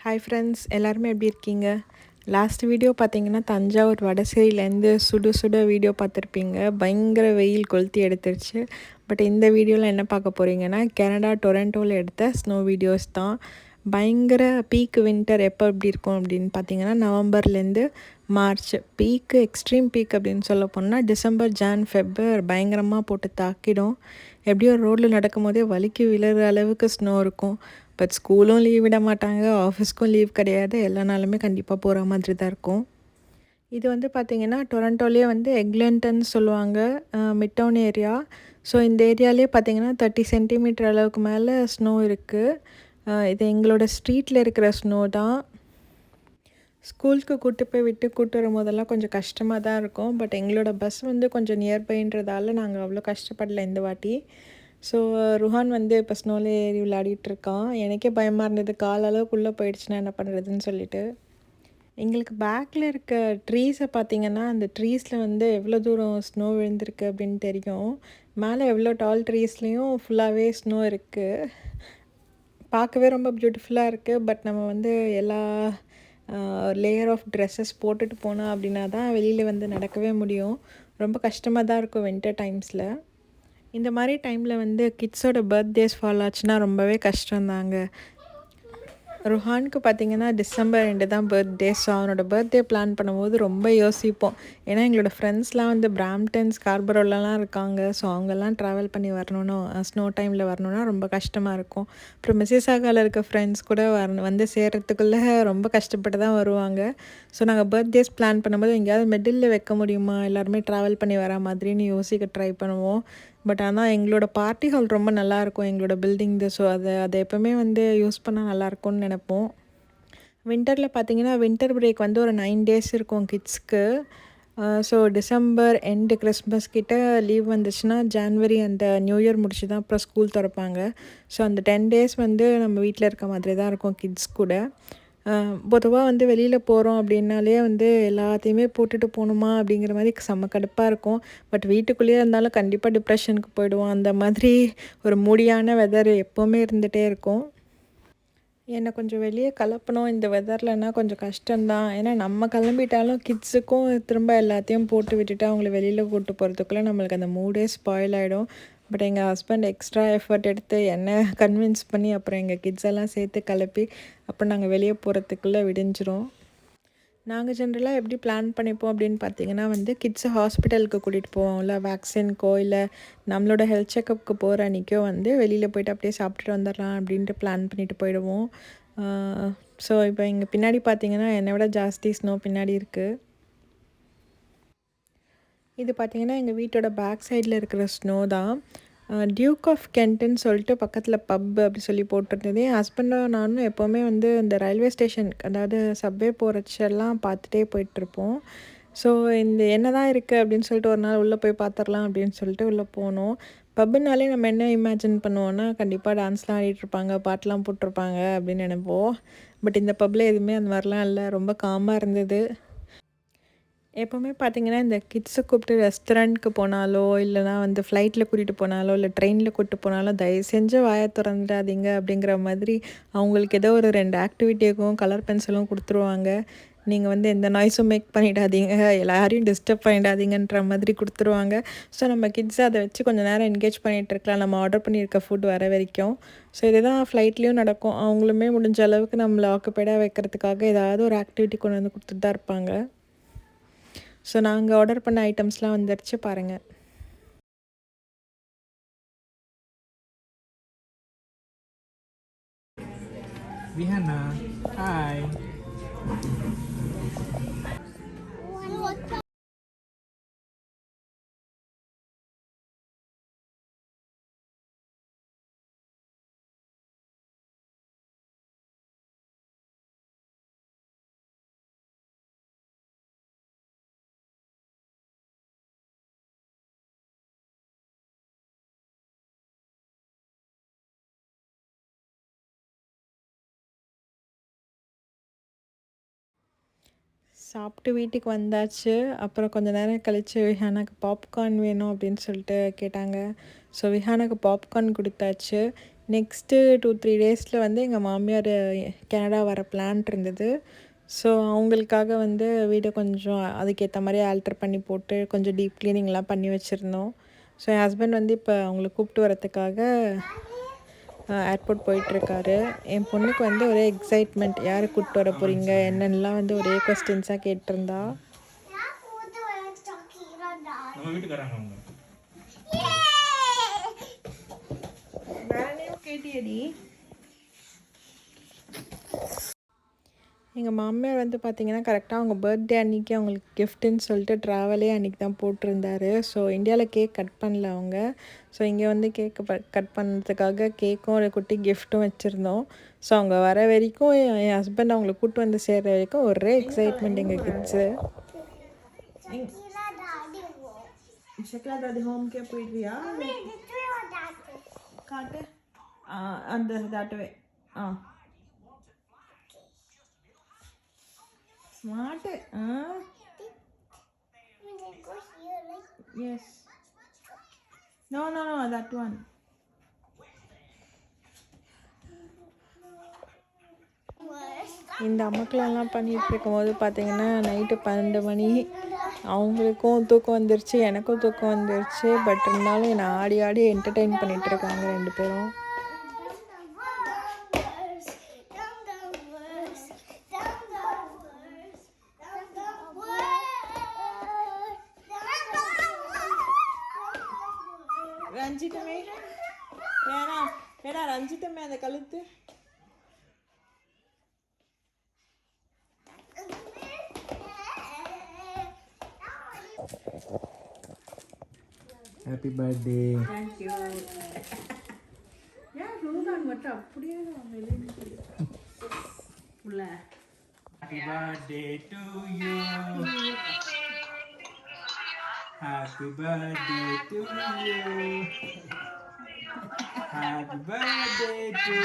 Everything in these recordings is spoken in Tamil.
ஹாய் ஃப்ரெண்ட்ஸ் எல்லாருமே எப்படி இருக்கீங்க? லாஸ்ட் வீடியோ பார்த்தீங்கன்னா தஞ்சாவூர் வடசேரியிலேருந்து சுடு சுட வீடியோ பார்த்துருப்பீங்க. பயங்கர வெயில் கொளுத்தி எடுத்துருச்சு. பட் இந்த வீடியோவில் என்ன பார்க்க போகிறீங்கன்னா கனடா டொரண்டோவில் எடுத்த ஸ்னோ வீடியோஸ் தான். பயங்கர பீக் வின்டர் எப்போ எப்படி இருக்கும் அப்படின்னு பார்த்தீங்கன்னா நவம்பர்லேருந்து மார்ச். பீக்கு எக்ஸ்ட்ரீம் பீக் அப்படின்னு சொல்ல போனால் டிசம்பர் ஜான் ஃபெப்ரவர் பயங்கரமாக போட்டு தாக்கிடும். எப்படியோ ரோட்டில் நடக்கும்போதே வலிக்கு விழுற அளவுக்கு ஸ்னோ இருக்கும். பட் ஸ்கூலும் லீவ் விட மாட்டாங்க. ஆஃபீஸ்க்கும் லீவ் கிடையாது. எல்லா நாளுமே கண்டிப்பாக போகிற மாதிரி தான் இருக்கும். இது வந்து பார்த்திங்கன்னா டொரண்டோலேயே வந்து எக்லண்டன்னு சொல்லுவாங்க. மிட் டவுன் ஏரியா ஸோ இந்த ஏரியாலே பார்த்திங்கன்னா தேர்ட்டி சென்டிமீட்டர் அளவுக்கு மேலே ஸ்னோ இருக்குது இது எங்களோட ஸ்ட்ரீட்டில் இருக்கிற ஸ்னோ தான். ஸ்கூலுக்கு கூட்டு போய் விட்டு கூட்டு வரும்போதெல்லாம் கொஞ்சம் கஷ்டமாக தான் இருக்கும். பட் எங்களோட பஸ் வந்து கொஞ்சம் நியர்பைன்றதால நாங்கள் அவ்வளோ கஷ்டப்படல இந்த வாட்டி. ஸோ ருஹான் வந்து இப்போ ஸ்னோவில் ஏறி விளையாடிட்டு இருக்கான். எனக்கே பயமாக இருந்தது. கால் அளவுக்குள்ளே போயிடுச்சுன்னா என்ன பண்ணுறதுன்னு சொல்லிட்டு. எங்களுக்கு பேக்கில் இருக்க ட்ரீஸை பார்த்தீங்கன்னா அந்த ட்ரீஸில் வந்து எவ்வளோ தூரம் ஸ்னோ விழுந்திருக்கு அப்படின்னு தெரியும். மேலே எவ்வளோ டால் ட்ரீஸ்லேயும் ஃபுல்லாகவே ஸ்னோ இருக்குது பார்க்கவே ரொம்ப பியூட்டிஃபுல்லாக இருக்குது பட் நம்ம வந்து எல்லா லேயர் ஆஃப் ட்ரெஸ்ஸஸ் போட்டுட்டு போனோம் அப்படின்னா தான் வெளியில் வந்து நடக்கவே முடியும். ரொம்ப கஷ்டமாக தான் இருக்கும் வின்டர் டைம்ஸில் இந்த மாதிரி டைமில் வந்து கிட்ஸோட பர்த்டேஸ் ஃபால் ஆச்சுன்னா ரொம்பவே கஷ்டம்தாங்க. ருஹானுக்கு பார்த்தீங்கன்னா டிசம்பர் ரெண்டு தான் பர்த்டே ஸோ அவனோட பர்த்டே பிளான் பண்ணும்போது ரொம்ப யோசிப்போம். ஏன்னா எங்களோட ஃப்ரெண்ட்ஸ்லாம் வந்து பிராம்டன்ஸ் கார்பரோலலாம் இருக்காங்க. ஸோ அவங்கெல்லாம் ட்ராவல் பண்ணி வரணும்னு ஸ்னோ டைமில் வரணும்னா ரொம்ப கஷ்டமாக இருக்கும். அப்புறம் மிஸ்ஸிசாகாவில் இருக்க ஃப்ரெண்ட்ஸ் கூட வரணும் வந்து சேர்கிறதுக்குள்ளே ரொம்ப கஷ்டப்பட்டு தான் வருவாங்க. ஸோ நாங்கள் பர்த்டேஸ் பிளான் பண்ணும்போது எங்கேயாவது மிடில் வைக்க முடியுமா? எல்லாருமே ட்ராவல் பண்ணி வர மாதிரின்னு யோசிக்க ட்ரை பண்ணுவோம். பட் ஆனால் எங்களோட பார்ட்டி ஹால் ரொம்ப நல்லாயிருக்கும் எங்களோட பில்டிங் ஸோ அதை அதை எப்போவுமே வந்து யூஸ் பண்ணால் நல்லாயிருக்கும்னு நினைப்போம். வின்டரில் பார்த்தீங்கன்னா வின்டர் பிரேக் வந்து ஒரு நைன் டேஸ் இருக்கும் கிட்ஸ்க்கு ஸோ டிசம்பர் எண்டு கிறிஸ்மஸ் கிட்ட லீவ் வந்துச்சுன்னா ஜான்வரி அந்த நியூ இயர் முடிச்சு தான் அப்புறம் ஸ்கூல் திறப்பாங்க. ஸோ அந்த டென் டேஸ் வந்து நம்ம வீட்டில் இருக்க மாதிரி தான் இருக்கும் கிட்ஸ் கூட. பொதுவாக வந்து வெளியில் போகிறோம் அப்படின்னாலே வந்து எல்லாத்தையுமே போட்டுட்டு போகணுமா அப்படிங்கிற மாதிரி செம்ம கடுப்பாக இருக்கும். பட் வீட்டுக்குள்ளேயே இருந்தாலும் கண்டிப்பாக டிப்ரெஷனுக்கு போயிடுவோம். அந்த மாதிரி ஒரு மூடியான வெதர் எப்போவுமே இருந்துகிட்டே இருக்கும். என்னை கொஞ்சம் வெளியே கலப்பணும். இந்த வெதர்லன்னா கொஞ்சம் கஷ்டம்தான். ஏன்னா நம்ம கிளம்பிட்டாலும் கிட்ஸுக்கும் திரும்ப எல்லாத்தையும் போட்டு விட்டுட்டு அவங்கள வெளியில் கூப்பிட்டு போகிறதுக்குள்ளே நம்மளுக்கு அந்த மூடே ஸ்பாயில் ஆகிடும் பட் எங்கள் ஹஸ்பண்ட் எக்ஸ்ட்ரா எஃபர்ட் எடுத்து என்னை கன்வின்ஸ் பண்ணி அப்புறம் எங்கள் கிட்ஸ் எல்லாம் சேர்த்து கிளப்பி அப்புறம் நாங்கள் வெளியே போகிறதுக்குள்ளே விடிஞ்சிரும். நாங்கள் ஜென்ரலாக எப்படி பிளான் பண்ணிப்போம் அப்படின்னு பார்த்தீங்கன்னா வந்து கிட்ஸை ஹாஸ்பிட்டலுக்கு கூட்டிகிட்டு போவோம்ல வேக்சின்க்கோ இல்லை நம்மளோட ஹெல்த் செக்கப்புக்கு போகிற அன்றைக்கோ வந்து வெளியில் போயிட்டு அப்படியே சாப்பிட்டுட்டு வந்துடலாம் அப்படின்ட்டு பிளான் பண்ணிட்டு போயிடுவோம். ஸோ இப்போ இங்கே பின்னாடி பார்த்தீங்கன்னா என்னை விட ஜாஸ்தி ஸ்னோ பின்னாடி இருக்குது இது பார்த்திங்கன்னா எங்கள் வீட்டோட பேக் சைடில் இருக்கிற ஸ்னோ தான். டியூக் ஆஃப் கென்ட்டுன்னு சொல்லிட்டு பக்கத்தில் பப் அப்படி சொல்லி போட்டிருந்தது. என் ஹஸ்பண்டும் நானும் எப்போவுமே வந்து இந்த ரயில்வே ஸ்டேஷன் அதாவது சப்வே போகிறச்செல்லாம் பார்த்துட்டே போயிட்டுருப்போம். ஸோ இந்த என்ன தான் இருக்குது அப்படின்னு சொல்லிட்டு ஒரு நாள் உள்ளே போய் பார்த்துடலாம் அப்படின்னு சொல்லிட்டு உள்ளே போனோம். பப்புனாலே நம்ம என்ன இமேஜின் பண்ணுவோன்னா கண்டிப்பாக டான்ஸ்லாம் ஆடிட்டுருப்பாங்க பாட்டெலாம் போட்டிருப்பாங்க அப்படின்னு நினைப்போம். பட் இந்த பப்பில் எதுவுமே அந்த மாதிரிலாம் இல்லை. ரொம்ப காமாக இருந்தது. எப்போவுமே பார்த்தீங்கன்னா இந்த கிட்ஸை கூப்பிட்டு ரெஸ்டாரண்ட்க்கு போனாலோ இல்லைனா வந்து ஃப்ளைட்டில் கூட்டிகிட்டு போனாலோ இல்லை ட்ரெயினில் கூப்பிட்டு போனாலோ தயவு செஞ்சு வாயை திறந்துடாதீங்க அப்படிங்கிற மாதிரி அவங்களுக்கு ஏதோ ஒரு ரெண்டு ஆக்டிவிட்டிக்கும் கலர் பென்சிலும் கொடுத்துருவாங்க. நீங்கள் வந்து எந்த நாய்ஸும் மேக் பண்ணிடாதீங்க. எல்லாரையும் டிஸ்டர்ப் பண்ணிடாதீங்கன்ற மாதிரி கொடுத்துருவாங்க. ஸோ நம்ம கிட்ஸ் அதை வச்சு கொஞ்சம் நேரம் என்கேஜ் பண்ணிகிட்டு இருக்கலாம். நம்ம ஆர்டர் பண்ணியிருக்க ஃபுட் வர வரைக்கும். ஸோ இதுதான் ஃப்ளைட்லேயும் நடக்கும். அவங்களுமே முடிஞ்ச அளவுக்கு நம்மளை ஆக்குப்பைடாக வைக்கிறதுக்காக ஏதாவது ஒரு ஆக்டிவிட்டி கொண்டு வந்து கொடுத்துட்டு தான் இருப்பாங்க. ஸோ நாங்கள் ஆர்டர் பண்ண ஐட்டம்ஸ்லாம் வந்துடுச்சு பாருங்கள் Rihanna, hi. சாப்பிட்டு வீட்டுக்கு வந்தாச்சு. அப்புறம் கொஞ்ச நேரம் கழித்து விஹானாக்கு பாப்கார்ன் வேணும் அப்படின்னு சொல்லிட்டு கேட்டாங்க. ஸோ விஹானாக்கு பாப்கார்ன் கொடுத்தாச்சு. நெக்ஸ்ட்டு டூ த்ரீ டேஸில் வந்து எங்கள் மாமியார் கனடா வர பிளான் இருந்தது. ஸோ அவங்களுக்காக வந்து வீடை கொஞ்சம் அதுக்கேற்ற மாதிரி ஆல்டர் பண்ணி போட்டு கொஞ்சம் டீப் க்ளீனிங்லாம் பண்ணி வச்சுருந்தோம். ஸோ என் ஹஸ்பண்ட் வந்து இப்போ அவங்கள கூப்பிட்டு வரத்துக்காக ஏர்போர்ட் போயிட்டுருக்காரு. என் பொண்ணுக்கு வந்து ஒரே எக்ஸைட்மெண்ட் யாரை கூப்பிட்டு வர போகிறீங்க என்னென்னலாம் வந்து ஒரே கொஸ்டின்ஸாக கேட்டிருந்தா? கேட்டியடி. எங்கள் மாமியார் வந்து பார்த்தீங்கன்னா கரெக்டாக அவங்க பர்த்டே அன்றைக்கி அவங்களுக்கு கிஃப்ட்டுன்னு சொல்லிட்டு ட்ராவலே அன்றைக்கி தான் போட்டிருந்தாரு. ஸோ இந்தியாவில் கேக் கட் பண்ணல அவங்க. ஸோ இங்கே வந்து கேக்கு கட் பண்ணுறதுக்காக கேக்கும் ஒரு குட்டி கிஃப்ட்டும் வச்சுருந்தோம். ஸோ அவங்க வர வரைக்கும் என் ஹஸ்பண்ட் அவங்கள கூப்பிட்டு வந்து சேர்ற வரைக்கும் ஒரே எக்ஸைட்மெண்ட் எங்கள் கிட்ஸு அந்த தாட்டவே ஆ yes no no no that one இந்த அமக்கலெல்லாம் பண்ணிகிட்டு இருக்கும்போது பார்த்தீங்கன்னா நைட்டு பன்னெண்டு மணி. அவங்களுக்கும் தூக்கம் வந்துருச்சு எனக்கும் தூக்கம் வந்துருச்சு. பட் இருந்தாலும் என்னை ஆடி ஆடி என்டர்டெயின் பண்ணிகிட்டு இருக்காங்க ரெண்டு பேரும். ரஞ்சிதமே வேணா வேணா ரஞ்சிதமே அந்த கழுத்து ஹாப்பி பர்த்டே தேங்க்யூ ஏன் ரூதான் மட்டும் அப்படியே உள்ள happy birthday to you Birthday to you happy birthday to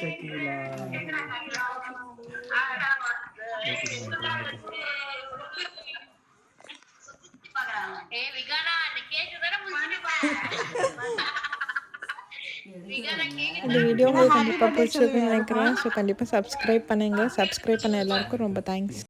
Shakeela இந்த வீடியோ உங்களுக்கு கண்டிப்பாக பிடிச்சிருக்குன்னு நினைக்கிறேன். ஸோ கண்டிப்பாக சப்ஸ்கிரைப் பண்ணுங்கள் சப்ஸ்கிரைப் பண்ண எல்லாருக்கும் ரொம்ப தேங்க்ஸ்